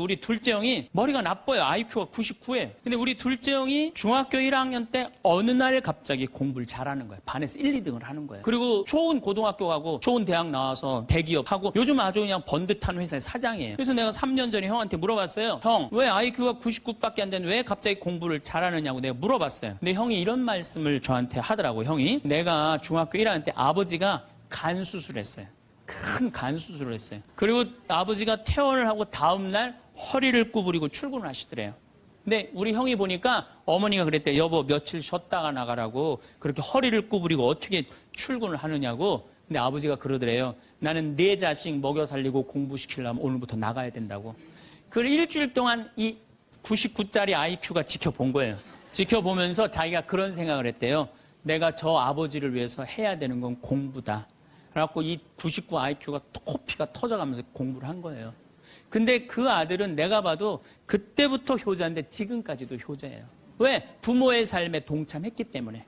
우리 둘째 형이 머리가 나빠요. IQ가 99에. 근데 우리 둘째 형이 중학교 1학년 때 어느 날 갑자기 공부를 잘하는 거예요. 반에서 1, 2등을 하는 거예요. 그리고 좋은 고등학교 가고 좋은 대학 나와서 대기업 하고 요즘 아주 그냥 번듯한 회사의 사장이에요. 그래서 내가 3년 전에 형한테 물어봤어요. 형, 왜 IQ가 99밖에 안 되는데 왜 갑자기 공부를 잘하느냐고 내가 물어봤어요. 근데 형이 이런 말씀을 저한테 하더라고. 형이 내가 중학교 1학년 때 아버지가 간 수술했어요. 큰 간 수술을 했어요. 그리고 아버지가 퇴원을 하고 다음 날 허리를 구부리고 출근을 하시더래요. 근데 우리 형이 보니까 어머니가 그랬대. 여보, 며칠 쉬었다가 나가라고 그렇게 허리를 구부리고 어떻게 출근을 하느냐고. 근데 아버지가 그러더래요. 나는 내 자식 먹여 살리고 공부시키려면 오늘부터 나가야 된다고. 그 일주일 동안 이 99짜리 IQ가 지켜본 거예요. 지켜보면서 자기가 그런 생각을 했대요. 내가 저 아버지를 위해서 해야 되는 건 공부다. 그래갖고 이 99 IQ가 코피가 터져가면서 공부를 한 거예요. 근데 그 아들은 내가 봐도 그때부터 효자인데 지금까지도 효자예요. 왜? 부모의 삶에 동참했기 때문에.